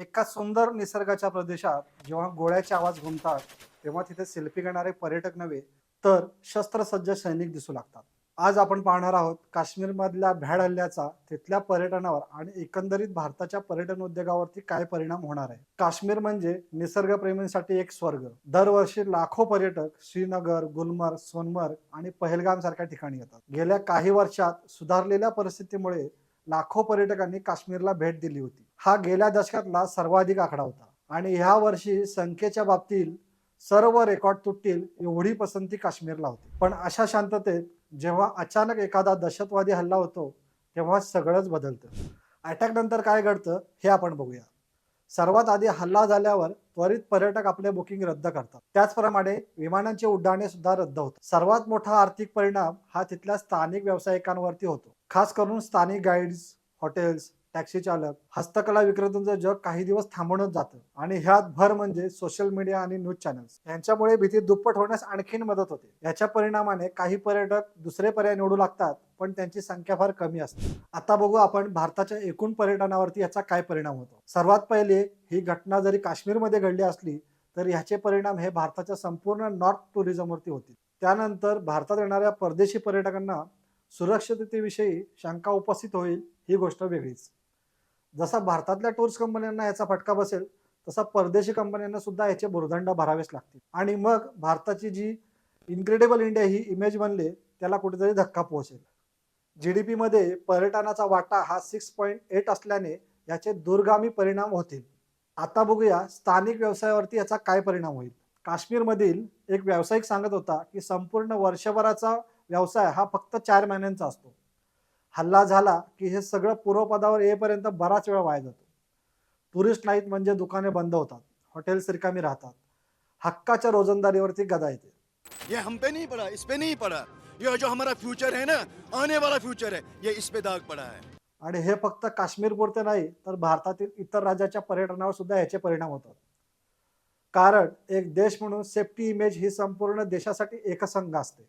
एका सुंदर निसर्गाच्या प्रदेशात जेव्हा गोळ्याचे आवाज घुमतात तेव्हा तिथे सेल्फी घेणारे पर्यटक नव्हे तर शस्त्रसज्ज सैनिक दिसू लागतात. आज आपण पाहणार आहोत काश्मीरमधल्या भ्याड हल्ल्याचा तिथल्या पर्यटनावर आणि एकंदरीत भारताच्या पर्यटन उद्योगावरती काय परिणाम होणार आहे? काश्मीर म्हणजे निसर्गप्रेमींसाठी एक स्वर्ग. दरवर्षी लाखो पर्यटक श्रीनगर गुलमर्ग सोनमर्ग आणि पहलगाम सारख्या ठिकाणी येतात. गेल्या काही वर्षात सुधारलेल्या परिस्थितीमुळे लाखो पर्यटकांनी काश्मीरला भेट दिली होती. हा गेल्या दशकातला सर्वाधिक आकडा होता. आणि ह्या वर्षी संख्येच्या बाबतीत सर्व रेकॉर्ड तुटतील एवढी पसंती काश्मीरला होती. पण अशा शांततेत जेव्हा अचानक एखादा दहशतवादी हल्ला होतो तेव्हा सगळंच बदलतं. अटॅक नंतर काय घडतं हे आपण बघूया. सर्वात आधी हल्ला झाल्यावर त्वरित पर्यटक आपले बुकिंग रद्द करतात. त्याचप्रमाणे विमानांची उड्डाणे सुद्धा रद्द होतात. सर्वात मोठा आर्थिक परिणाम हा तिथल्या स्थानिक व्यावसायिकांवरती होतो. खास करून स्थानिक गाईड्स हॉटेल्स टॅक्सी चालक हस्तकला विक्रेत्यांचं जग काही दिवस थांबवणच जातं. आणि ह्यात भर म्हणजे सोशल मीडिया आणि न्यूज चॅनल्स यांच्यामुळे भीती दुप्पट होण्यास आणखीन मदत होते. याच्या परिणामाने काही पर्यटक दुसरे पर्याय निवडू लागतात पण त्यांची संख्या फार कमी असते. आता बघू आपण भारताच्या एकूण पर्यटनावरती याचा काय परिणाम होतो. सर्वात पहिले ही घटना जरी काश्मीरमध्ये घडली असली तर ह्याचे परिणाम हे भारताच्या संपूर्ण नॉर्थ टुरिझमवरती होतील. त्यानंतर भारतात येणाऱ्या परदेशी पर्यटकांना सुरक्षिततेविषयी शंका उपस्थित होईल ही गोष्ट वेगळीच. जसा भारतातल्या टूर्स कंपन्यांना याचा फटका बसेल तसा परदेशी कंपन्यांना सुद्धा याचे भुर्दंड भरावेच लागतील. आणि मग भारताची जी इन्क्रेडिबल इंडिया ही इमेज बनले त्याला कुठेतरी धक्का पोहोचेल. जी डी पीमध्ये पर्यटनाचा वाटा हा सिक्स पॉईंट एट असल्याने याचे दूरगामी परिणाम होतील. आता बघूया स्थानिक व्यवसायावरती याचा काय परिणाम होईल. काश्मीरमधील एक व्यावसायिक सांगत होता की संपूर्ण वर्षभराचा व्यवसाय हा फक्त चार महिन्यांचा असतो. हल्ला झाला की हे सगळं पूर्वपदावर येईपर्यंत बराच वेळ वाया जातो. टुरिस्ट नाहीत म्हणजे दुकाने बंद होतात हॉटेल्स रिकामी राहतात. हक्काच्या रोजंदारीवरती गदा येते. ये हम पे नहीं पड़ा इस पे नहीं पड़ा। ये जो हमारा फ्यूचर है ना आने वाला फ्यूचर है ये इस पे दाग पड़ा है। आणि हे फक्त काश्मीर पुरते नाही तर भारतातील इतर राज्याच्या पर्यटनावर सुद्धा याचे परिणाम होतात. कारण एक देश म्हणून सेफ्टी इमेज ही संपूर्ण देशासाठी एकसंघ असते.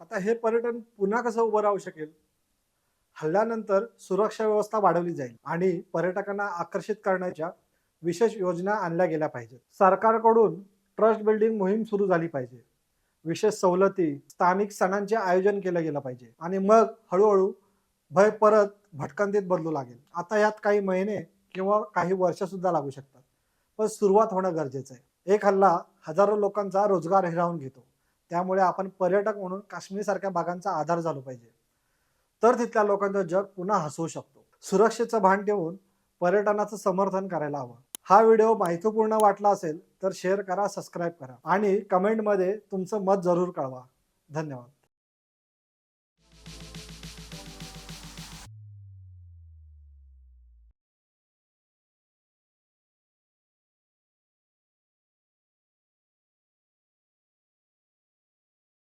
आता हे पर्यटन पुन्हा कसं उभं राहू शकेल? हल्ल्यानंतर सुरक्षा व्यवस्था वाढवली जाईल आणि पर्यटकांना आकर्षित करण्याच्या विशेष योजना आणल्या गेल्या पाहिजेत. सरकारकडून ट्रस्ट बिल्डिंग मोहीम सुरू झाली पाहिजे. विशेष सवलती स्थानिक सणांचे आयोजन केलं गेलं पाहिजे आणि मग हळूहळू भय परत भटकंतीत बदलू लागेल. आता यात काही महिने किंवा काही वर्ष सुद्धा लागू शकतात. पण सुरुवात होणं गरजेचं आहे. एक हल्ला हजारो लोकांचा रोजगार हिरावून घेतो. त्यामुळे आपण पर्यटक म्हणून काश्मीर सारख्या भागांचा आधार झालो पाहिजे. तर तिथल्या लोकांचं जग पुन्हा हसवू शकतो. सुरक्षेचं भान ठेवून पर्यटनाचं समर्थन करायला हवं. हा व्हिडिओ माहितीपूर्ण वाटला असेल तर शेअर करा सबस्क्राईब करा. आणि कमेंटमध्ये तुमचं मत जरूर कळवा. धन्यवाद.